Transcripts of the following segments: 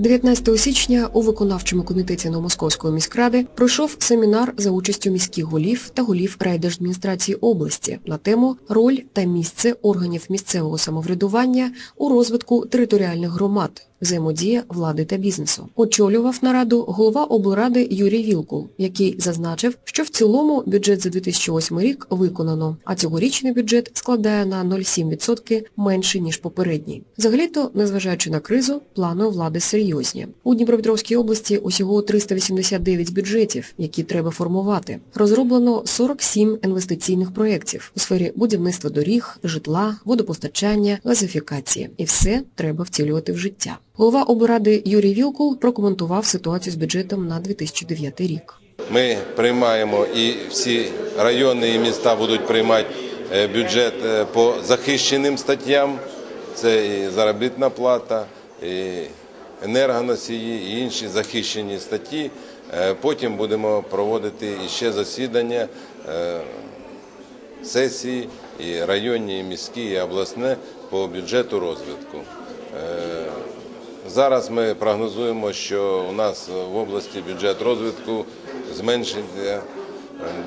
19 січня у виконавчому комітеті Новомосковської міськради пройшов семінар за участю міських голів та голів райдержадміністрації області на тему «Роль та місце органів місцевого самоврядування у розвитку територіальних громад. Взаємодія влади та бізнесу. Очолював нараду голова облради Юрій Вілкул, який зазначив, що в цілому бюджет за 2008 рік виконано, а цьогорічний бюджет складає на 0,7% менше, ніж попередній. Взагалі-то, незважаючи на кризу, плани влади серйозні. У Дніпропетровській області усього 389 бюджетів, які треба формувати. Розроблено 47 інвестиційних проєктів у сфері будівництва доріг, житла, водопостачання, газифікації. І все треба втілювати в життя. Голова облради Юрій Вілкул прокоментував ситуацію з бюджетом на 2009 рік. Ми приймаємо і всі райони і міста будуть приймати е, бюджет е, по захищеним статтям. Це і заробітна плата, і енергоносії, і інші захищені статті. Е, Потім будемо проводити іще засідання сесії і районні, і міські, і обласне по бюджету розвитку. Зараз ми прогнозуємо, що у нас в області бюджет розвитку зменшиться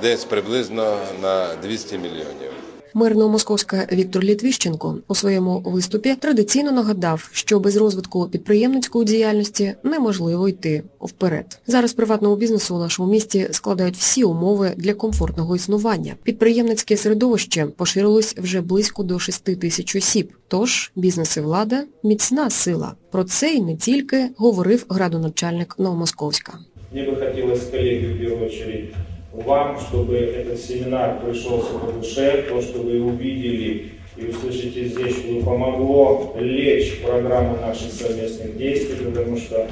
десь приблизно на 200 мільйонів. Мер Новомосковська Віктор Літвіщенко у своєму виступі традиційно нагадав, що без розвитку підприємницької діяльності неможливо йти вперед. Зараз приватному бізнесу у нашому місті складають всі умови для комфортного існування. Підприємницьке середовище поширилось вже близько до 6 тисяч осіб. Тож бізнес і влада міцна сила. Про це й не тільки говорив градоначальник Новомосковська. Мне бы хотелось, коллеги, в первую очередь, вам, чтобы этот семинар пришелся по душе, то, что вы увидели и услышите здесь, чтобы помогло лечь программу наших совместных действий, потому что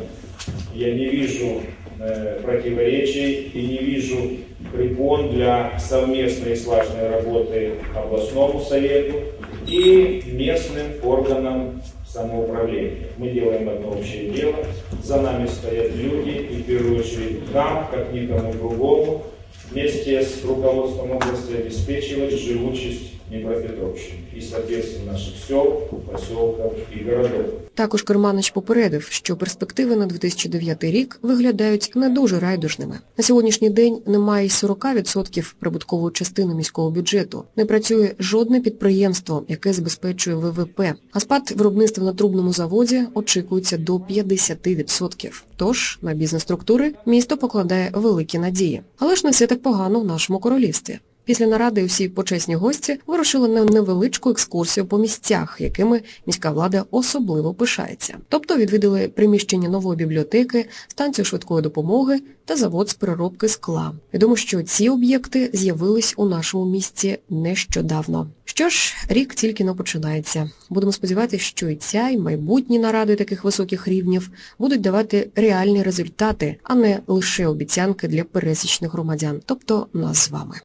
я не вижу э, противоречий и не вижу препон для совместной и слаженной работы областному совету и местным органам самоуправления. Мы делаем одно общее дело, за нами стоят люди, и в первую очередь нам, как никому другому, вместе с руководством области обеспечивать живучесть Днепропетровщины и, соответственно, наших сел, поселков и городов. Також Керманич попередив, що перспективи на 2009 рік виглядають не дуже райдужними. На сьогоднішній день немає й 40% прибуткової частини міського бюджету. Не працює жодне підприємство, яке забезпечує ВВП. А спад виробництва на трубному заводі очікується до 50%. Тож на бізнес-структури місто покладає великі надії. Але ж не все так погано в нашому королівстві. Після наради усі почесні гості вирушили на невеличку екскурсію по місцях, якими міська влада особливо пишається. Тобто відвідали приміщення нової бібліотеки, станцію швидкої допомоги та завод з переробки скла. Відомо, що ці об'єкти з'явились у нашому місті нещодавно. Що ж, рік тільки но починається. Будемо сподіватися, що і ця, і майбутні наради таких високих рівнів будуть давати реальні результати, а не лише обіцянки для пересічних громадян, тобто нас з вами.